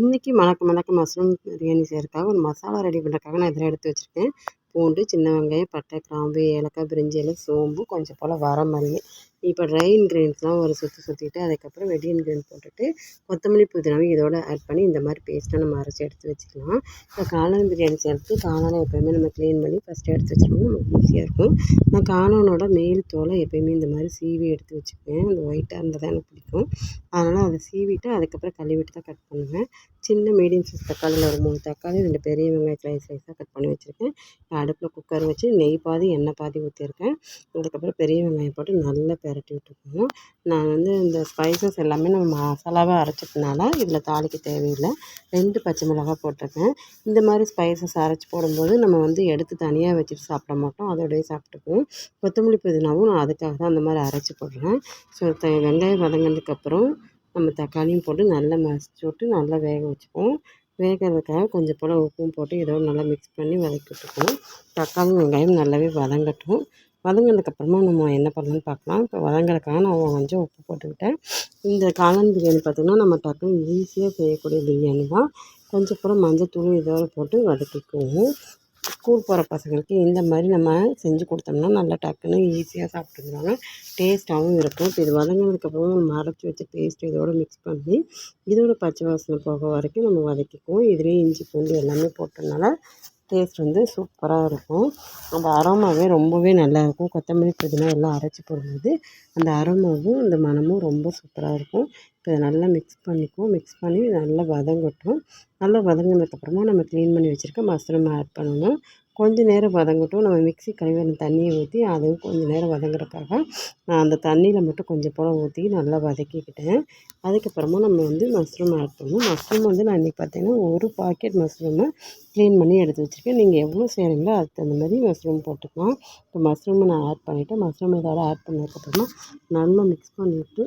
இன்றைக்கி மணக்க மணக்க மஷ்ரூம் பிரியாணி செய்கிறதுக்காக ஒரு மசாலா ரெடி பண்ணுறதுக்காக நான் இதெல்லாம் எடுத்து வச்சுருக்கேன். பூண்டு சின்ன வெங்காயம் பட்டை கிராம்பு ஏலக்காய் பிரிஞ்சி இலை சோம்பு கொஞ்சம் போல் வரமல்லி இப்போ ட்ரை இன்க்ரீடியன்ஸ்லாம் ஒரு சுற்றி சுற்றிட்டு அதுக்கப்புறம் வெடி இன்க்ரீடியன்ட் போட்டுட்டு கொத்தமல்லி புதினாவையும் இதோட ஆட் பண்ணி இந்த மாதிரி பேஸ்ட்டாக நம்ம அரைச்சி எடுத்து வச்சுக்கலாம். இப்போ காளான் பிரியாணி செய்கிறதுக்கு காளானை எப்போயுமே நம்ம க்ளீன் பண்ணி ஃபஸ்ட்டு எடுத்து வச்சுக்கணும் நமக்கு ஈஸியாக இருக்கும். நான் காளானோட மேல் தோலை எப்போயுமே இந்த மாதிரி சீவி எடுத்து வச்சுக்குவேன். அந்த ஒயிட்டாக இருந்தால் தான் எனக்கு பிடிக்கும். அதனால் அதை சீவிட்டு அதுக்கப்புறம் கழுவிட்டு தான் கட் பண்ணுவேன். சின்ன மீடியம் சைஸ் தக்காளியில் ஒரு மூணு தக்காளி ரெண்டு பெரிய வெங்காயத்தில் சைஸாக கட் பண்ணி வச்சுருக்கேன். அடுப்பில் குக்கர் வச்சு நெய் பாதி எண்ணெய் பாதி ஊற்றிருக்கேன் அதுக்கப்புறம் பெரிய வெங்காயம் போட்டு நல்லா பெரட்டி விட்டுக்கணும் நான் வந்து இந்த ஸ்பைசஸ் எல்லாமே நம்ம மசாலாவாக அரைச்சதுனால இதில் தாளிக்க தேவையில்லை. ரெண்டு பச்சை மிளகாய் போட்டிருக்கேன். இந்த மாதிரி ஸ்பைசஸ் அரைச்சி போடும்போது நம்ம வந்து எடுத்து தனியாக வச்சுட்டு சாப்பிட மாட்டோம். அதோடய சாப்பிட்டுக்குவோம். கொத்தமல்லி புதினாவும் நான் அதுக்காக தான் அந்த மாதிரி அரைச்சி போடுறேன். ஸோ த வெங்காயம் வதங்கினதுக்கப்புறம் நம்ம தக்காளியும் போட்டு நல்லா மசிச்சு விட்டு நல்லா வேக வச்சுப்போம் வேகிறதுக்காக கொஞ்சம் போல் உப்பும் போட்டு இதோடு நல்லா மிக்ஸ் பண்ணி வதக்கி விட்டுக்கணும் தக்காளி வெங்காயம் நல்லாவே வதங்கட்டும். வதங்கினதுக்கப்புறமா நம்ம என்ன பண்ணலான்னு பார்க்கலாம். இப்போ வதங்குறதுக்காக நான் கொஞ்சம் உப்பு போட்டுக்கிட்டேன். இந்த காளான் பிரியாணி பார்த்திங்கன்னா நம்ம டக்குன்னு ஈஸியாக செய்யக்கூடிய பிரியாணி தான். கொஞ்சம் கூட மஞ்சத்தூள் இதோடு போட்டு வதக்கிக்குவோம். ஸ்கூல் போகிற பசங்களுக்கு இந்த மாதிரி நம்ம செஞ்சு கொடுத்தோம்னா நல்லா டக்குன்னு ஈஸியாக சாப்பிட்டுக்குவாங்க. டேஸ்ட்டாகவும் இருக்கும். இப்போ இது வதங்கினதுக்கப்புறம் நம்ம அரைச்சி வச்ச பேஸ்ட் இதோடு மிக்ஸ் பண்ணி இதோட பச்சை வாசனை போக வரைக்கும் நம்ம வதக்கிக்குவோம். இதுலேயே இஞ்சி பூண்டு எல்லாமே போட்டதுனால டேஸ்ட் வந்து சூப்பராக இருக்கும். அந்த அரோமாவே ரொம்பவே நல்லாயிருக்கும் கொத்தமல்லி புதினா எல்லாம் அரைச்சி போடும்போது அந்த அரோமாவும் அந்த மணமும் ரொம்ப சூப்பராக இருக்கும். இப்போ நல்லா மிக்ஸ் பண்ணிக்குவோம். மிக்ஸ் பண்ணி நல்லா வதங்கட்டும். நல்லா வதங்கினதுக்கப்புறமா நம்ம க்ளீன் பண்ணி வச்சுருக்க மஸ்ரூம் ஆட் பண்ணணும். கொஞ்சம் நேரம் வதங்கட்டும். நம்ம மிக்சி கழுவின தண்ணியை ஊற்றி அதுவும் கொஞ்சம் நேரம் வதங்குறதுக்காக நான் அந்த தண்ணியில் மட்டும் கொஞ்சம் போல் ஊற்றி நல்லா வதக்கிக்கிட்டேன். அதுக்கப்புறமா நம்ம வந்து மஷ்ரூம் ஆட் பண்ணணும். மஷ்ரூம் வந்து நான் இன்றைக்கி பார்த்தீங்கன்னா ஒரு பாக்கெட் மஷ்ரூமை க்ளீன் பண்ணி எடுத்து வச்சுருக்கேன். நீங்கள் எவ்வளோ செய்கிறீங்களோ அதுக்கு தகுந்த மாதிரி மஷ்ரூம் போட்டுக்கலாம். இப்போ மஷ்ரூமை நான் ஆட் பண்ணிவிட்டேன் மஷ்ரூம் இதோட ஆட் பண்ணதுக்கப்புறமா நல்லா மிக்ஸ் பண்ணிவிட்டு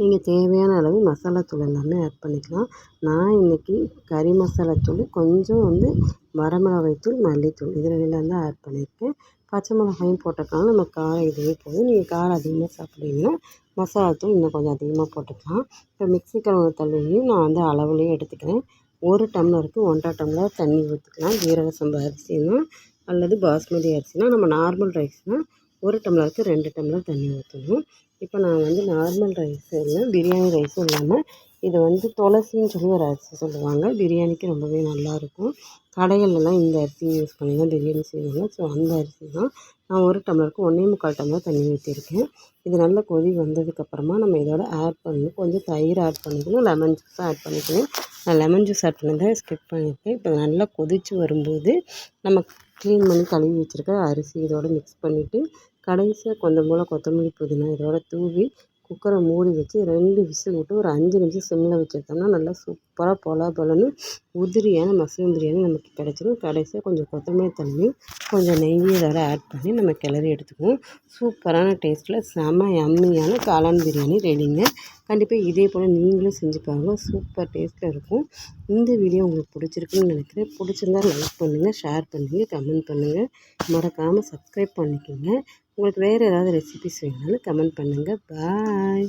நீங்கள் தேவையான அளவு மசாலாத்தூள் எல்லாமே ஆட் பண்ணிக்கலாம். நான் இன்றைக்கி கறி மசாலாத்தூள் கொஞ்சம் வந்து வரமிளகாய்த்தூள் மல்லித்தூள் இது ரெண்டுலாம் தான் ஆட் பண்ணியிருக்கேன் பச்சை மிளகாயும் போட்டுக்கலாம். நம்ம காரம் இதுவே போதும் நீங்கள் காரம் அதிகமாக சாப்பிட்றீங்கன்னா மசாலாத்தூள் இன்னும் கொஞ்சம் அதிகமாக போட்டுக்கலாம். இப்போ மிக்ஸி கழுவுன தண்ணியும் நான் வந்து அளவுலேயே எடுத்துக்கிறேன். ஒரு டம்ளருக்கு ஒன்றரை டம்ளர் தண்ணி ஊற்றிக்கலாம் ஜீரக சம்பா அரிசினா அல்லது பாஸ்மதி அரிசினா நம்ம நார்மல் ரைஸ்னால் ஒரு டம்ளருக்கு ரெண்டு டம்ளர் தண்ணி ஊற்றணும் இப்போ நான் வந்து நார்மல் ரைஸ் இல்லை பிரியாணி ரைஸும் இல்லாமல் இது வந்து துளசின்னு சொல்லி ஒரு அரிசி சொல்லுவாங்க. பிரியாணிக்கு ரொம்பவே நல்லாயிருக்கும் கடைகள்லாம் இந்த அரிசி யூஸ் பண்ணி தான் பிரியாணி செய்வாங்க. ஸோ அந்த அரிசி தான் நான் ஒரு டம்ளருக்கு ஒன்றே முக்கால் டம்ளர் தண்ணி ஊற்றிருக்கேன் இது நல்லா கொதி வந்ததுக்கப்புறமா நம்ம இதோட ஆட் பண்ணணும் கொஞ்சம் தயிர் ஆட் பண்ணிக்கணும். லெமன் ஜூஸும் ஆட் பண்ணிக்கணும். நான் லெமன் ஜூஸ் ஆட் பண்ணதை ஸ்கிப் பண்ணியிருக்கேன் இப்போ நல்லா கொதித்து வரும்போது நம்ம க்ளீன் பண்ணி கழுவி வச்சுருக்க அரிசி இதோடு மிக்ஸ் பண்ணிவிட்டு கடைசியாக கொஞ்சம் போல் கொத்தமல்லி புதினா இதோடு தூவி குக்கரை மூடி வச்சு ரெண்டு விசில் விட்டு ஒரு அஞ்சு நிமிஷம் சிம்மில் வச்சுருக்கோம்னா நல்லா சூப்பராக பொல பொலன்னு உதிரியான மஷ்ரூம் பிரியாணி நமக்கு கிடச்சிரும். கடைசியாக கொஞ்சம் கொத்தமல்லி தண்ணியும் கொஞ்சம் நெய் இதோட ஆட் பண்ணி நம்ம கிளறி எடுத்துக்குவோம். சூப்பரான டேஸ்ட்டில் செம அம்மையான காளான் பிரியாணி ரெடிங்க கண்டிப்பாக இதே போல் நீங்களும் செஞ்சு பாருங்கள் சூப்பர் டேஸ்ட்டில் இருக்கும். இந்த வீடியோ உங்களுக்கு பிடிச்சிருக்குன்னு நினைக்கிறேன். பிடிச்சிருந்தா லைக் பண்ணுங்கள் ஷேர் பண்ணுங்கள் கமெண்ட் பண்ணுங்கள் மறக்காமல் சப்ஸ்கிரைப் பண்ணிக்கோங்க. உங்களுக்கு வேறு ஏதாவது ரெசிபிஸ் வேணுனாலும் கமெண்ட் பண்ணுங்கள் பாய்